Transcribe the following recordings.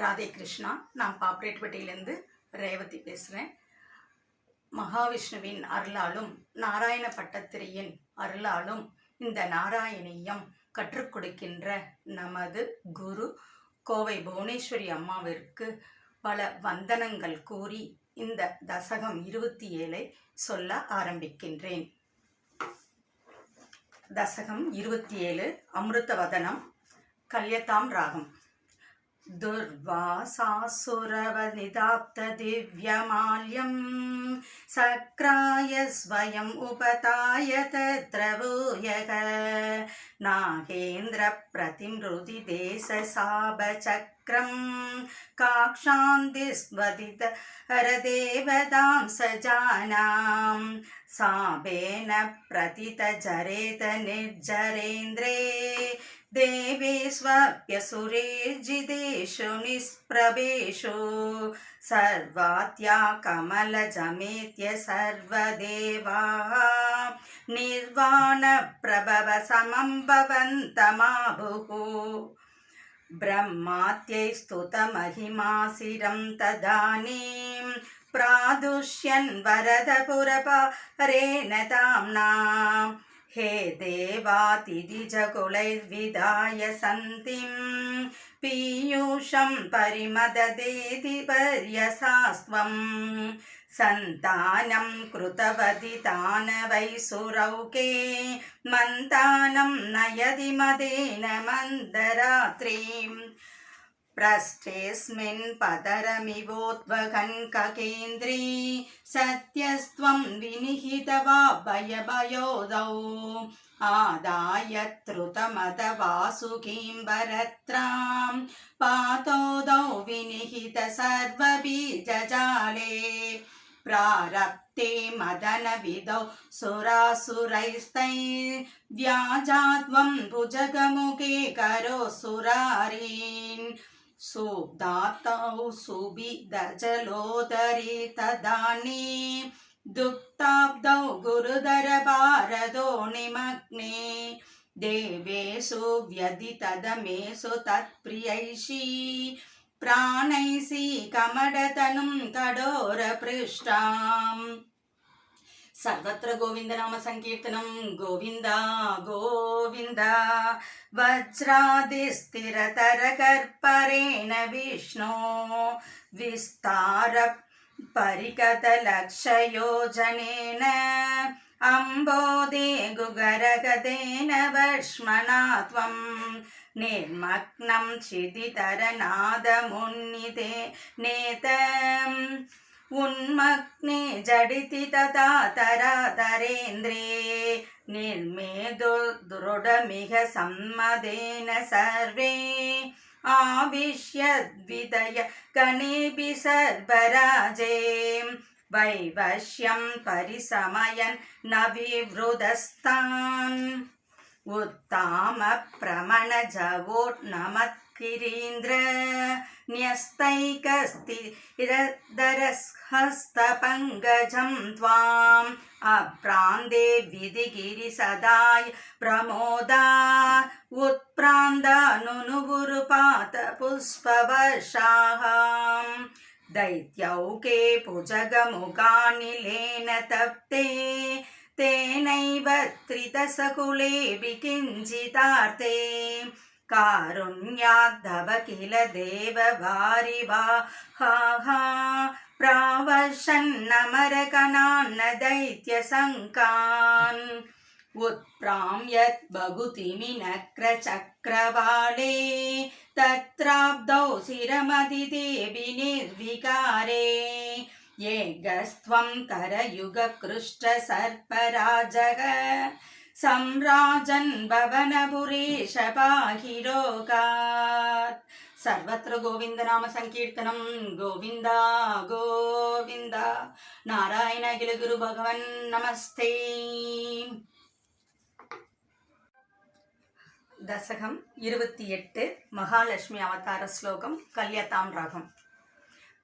ராதே கிருஷ்ணா நான் பாப்ரேட்பட்டியிலேருந்து ரேவதி பேசுகிறேன் மகாவிஷ்ணுவின் அருளாலும் நாராயண பட்டத்திரியின் அருளாலும் இந்த நாராயணியம் கற்றுக் கொடுக்கின்ற நமது குரு கோவை புவனேஸ்வரி அம்மாவிற்கு பல வந்தனங்கள் கூறி இந்த தசகம் இருபத்தி ஏழை சொல்ல ஆரம்பிக்கின்றேன். தசகம் இருபத்தி ஏழு அமிர்தவதனம் கல்யத்தாம் ராகம். दुर्वासासुरवनिदाप्तदिव्यमाल्यं सक्राय स्वयम् उपताय तत्र भूयः नागेन्द्रप्रतिमृदिदेशसाभचक्रं काक्षान्तिस्वदित हरदेवतां सजानां। साबेन प्रतितजरेत निर्जरेन्द्रे देवेष्वप्यसुरेर्जितेषु निष्प्रभेषु सर्वात्या कमलजमेत्य सर्वदेवाः निर्वाणप्रभवसमं भवन्तमाभुः ब्रह्मात्यै स्तुतमहिमासिरं तदानीं प्रादुष्यन् वरदपुरपारेण ताम्नां हे देवातिदिजकुलैर्विदाय सन्तिं पीयूषं परिमददेति पर्यसास्त्वं सन्तानं कृतवति तानवैसुरौके मन्तानं नयति मदेन मन्दरात्रिं प्रष्टेऽस्मिन् पदरमिवोद्वहन्ककेन्द्री सत्यस्त्वं विनिहितवा भयभयोदौ आदाय त्रुतमदवासुकीं वरत्रां पातोदौ विनिहित सर्वबीजजाले प्रारप्ते मदनविदौ सुरासुरैस्तैर्व्याजात्वं भुजगमुखे करो सुरारीन् सुदातौ सुबिदजलोदरे तदानी। दुक्ताब्दौ गुरुधरभारदो निमग्ने। देवेषु व्यधितदमेषु तत्प्रियैषी। प्राणैषी कमडतनुं कडोरपृष्ठाम् सर्वत्र गोविन्दनाम सङ्कीर्तनं गोविन्द गोविन्द वज्रादिस्थिरतरकर्परेण विष्णो विस्तार परिकतलक्षयोजनेन अम्बोदे गुगरगदेन वर्ष्मणा त्वं निर्मग्नं क्षितितरनादमुन्निते नेतम् उन्मग्ने जडिति तथा तरातरेन्द्रे निर्मेदो दृढमिह सम्मदेन सर्वे। आविश्यद्विदय गणेऽपि सर्वराजे। वैवश्यं परिसमयन् न विवृदस्तान् उत्तामप्रमणजवोन्नमत्किरीन्द्र न्यस्तैकस्थिरदरहस्तपङ्कजं त्वाम् अप्रान्ते विधिगिरिसदाय प्रमोदा। उत्प्रान्दानुनुवुरुपात पुष्पवर्षाः दैत्यौके भुजगमुखानिलेन तप्ते। तेनैव त्रितसकुले विकिञ्चितार्थे कारुण्याद्धव किल देववारिवाहाः प्रावशन्नमरकणान्न दैत्यशङ्कान् उत्प्राम्यत् बहुतिमिनक्रचक्रवाले तत्राब्दौ शिरमदिदेवि निर्विकारे। येगस्त्वं करयुगकृष्टसर्पराजः सम्राजन् भवनपुरेश पाहि रोगात् सर्वत्र गोविन्दनाम सङ्कीर्तनं गोविन्द गोविन्द नारायण अखिलगुरु भगवन् नमस्ते தசகம் இருபத்தி எட்டு மகாலட்சுமி அவதார ஸ்லோகம் கல்யதாம் ராகம்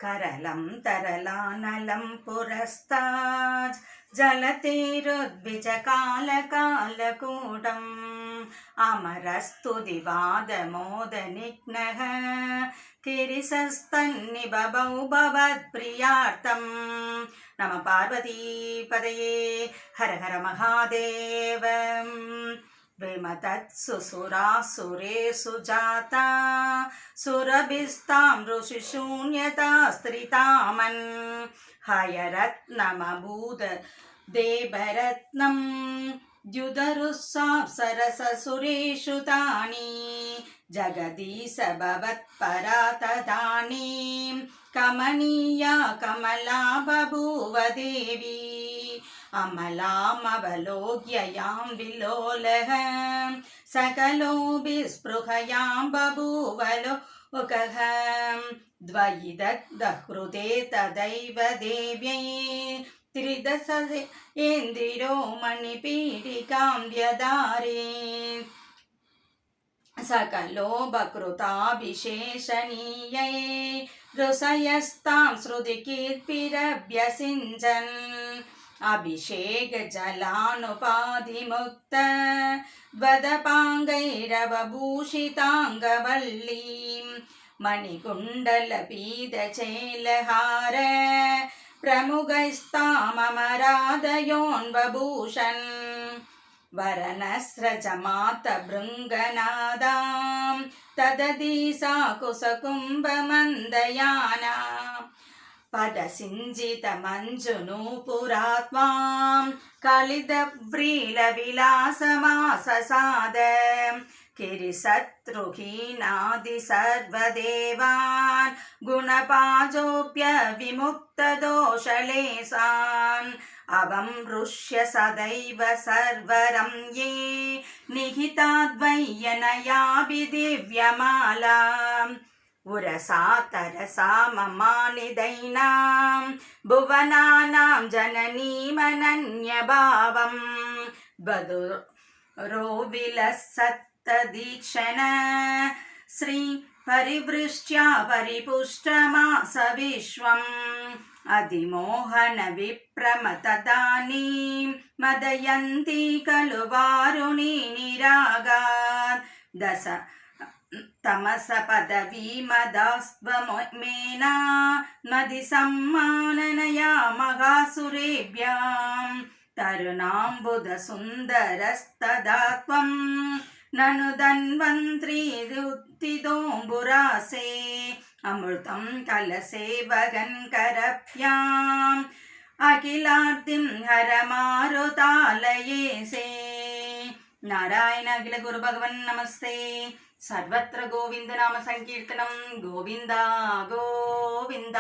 करलं तरलानलं पुरस्तात् जलतेरुद्विजकालकालकूटम् अमरस्तु दिवादमोदनिघ्नः गिरिसस्तन्निबभौ भवत्प्रियार्थं नम पार्वतीपदये हर हर महादेव विमतत्सुसुरासुरेषु जाता। सुरभिस्तां ऋषिशून्यता स्त्रितामन् हयरत्नमभूद देवरत्नं द्युदरुस्साप्सरससुरेषु तानि। जगदीश भवत्परा तदानीं कमनीया कमला बभूव देवी अमलामवलोक्य यां विलोलः सकलोभिस्पृहयां बभूवलो उकः द्वयिदग्धहृदे तदैव देव्यै त्रिदश इन्दिरो मणिपीडिकां व्यदारे सकलोपकृताभिशेषणीयै ऋषयस्तां श्रुतिकीर्तिरभ्यसिञ्चन् अभिषेकजलानुपाधिमुक्त। वदपाङ्गैरवभूषिताङ्गवल्लीं मणिकुण्डलपीतचेलहार। प्रमुखैस्ताममराधयोन्वभूषन् वरनस्रजमातभृङ्गनादां तदधीसा कुसकुम्भमन्दयाना పదసింజితమంజును పురాత్మాం కలిదవ్రీల విలాసమాససాద కిరిశత్రుహీనాది సర్వదేవాన్ గుణపాజోప్య విముక్తదోషలేశాన్ అవమృష్య సదైవ సర్వరం ఏ నిహితాద్వయ్యనయాభి దివ్యమాలా ఉరసాతరసా మమానిదైనాం భువనానాం జననీమనన్యభావం. బదురోవిలసత్తదీక్షణ శ్రీ పరివృష్ట్యా పరిపుష్టమాస విశ్వం అధిమోహన విప్రమతదానీ మదయంతి కలు వారుణి నిరాగా దశ तमसपदवीमदास्त्वमेना नदि सम्माननया महासुरेभ्यां तरुणाम्बुधसुन्दरस्तदा त्वं ननु धन्वन्त्रीरुत्थितोऽम्बुरासे अमृतं कलसेवगन्करभ्याम् अखिलार्तिं हरमारुतालये से नारायण अखिलगुरुभगवन् नमस्ते ಸರ್ವತ್ರ ಗೋವಿಂದ ನಾಮ ಸಂಕೀರ್ತನಂ ಗೋವಿಂದ ಗೋವಿಂದ